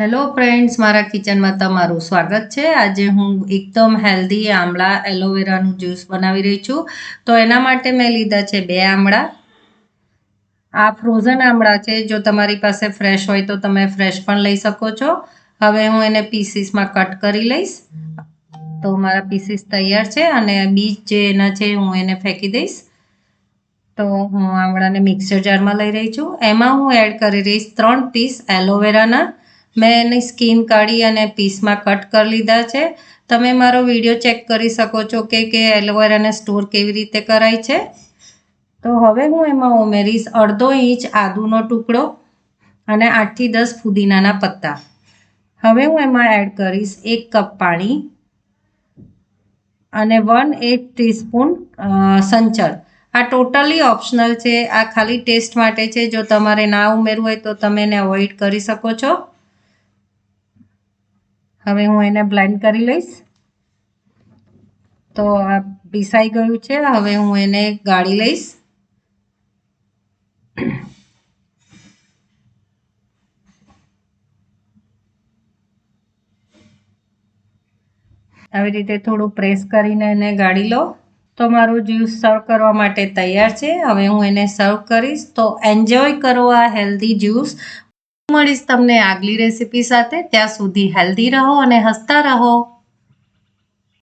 Hello friends મારા કિચનમાં તમારું સ્વાગત છે. આજે હું એકદમ હેલ્ધી આમળા એલોવેરાનું જ્યુસ બનાવી રહી છું. તો એના માટે મેં લીધા છે બે આમળા. આ ફ્રોઝન આમળા છે, જો તમારી પાસે ફ્રેશ હોય તો તમે ફ્રેશ પણ લઈ શકો છો. હવે હું એને પીસીસમાં કટ કરી લઈશ. તો મારા પીસીસ તૈયાર છે અને બીજ જે એના છે હું એને ફેંકી દઈશ. તો હું આમળાને મિક્સર જારમાં લઈ રહી છું. એમાં હું એડ કરી રહીશ ત્રણ પીસ એલોવેરાના મેં એની સ્કીન કાઢી અને પીસમાં કટ કરી લીધા છે. તમે મારો વીડિયો ચેક કરી શકો છો કે કે એલોવેરાને સ્ટોર કેવી રીતે કરાય છે. તો હવે હું એમાં ઉમેરીશ અડધો ઇંચ આદુનો ટુકડો અને આઠથી દસ ફુદીનાના પત્તા. હવે હું એમાં એડ કરીશ એક કપ પાણી અને વન એટ ટીસ્પૂન સંચર આ ટોટલી ઓપ્શનલ છે. આ ખાલી ટેસ્ટ માટે છે. જો તમારે ના ઉમેરવું હોય તો તમે એને અવોઇડ કરી શકો છો. હવે હું એને બ્લેન્ડ કરી લઈશ. તો આ પીસાઈ ગયું છે. હવે હું એને ગાળી લઈશ. આવી રીતે થોડું પ્રેસ કરીને એને ગાળી લો. તો મારું જ્યુસ સર્વ કરવા માટે તૈયાર છે. હવે હું એને સર્વ કરીશ. તો એન્જોય કરો આ હેલ્ધી જ્યુસ મળીશ તમને આગલી રેસીપી સાથે. ત્યાં સુધી હેલ્ધી રહો અને હસતા રહો.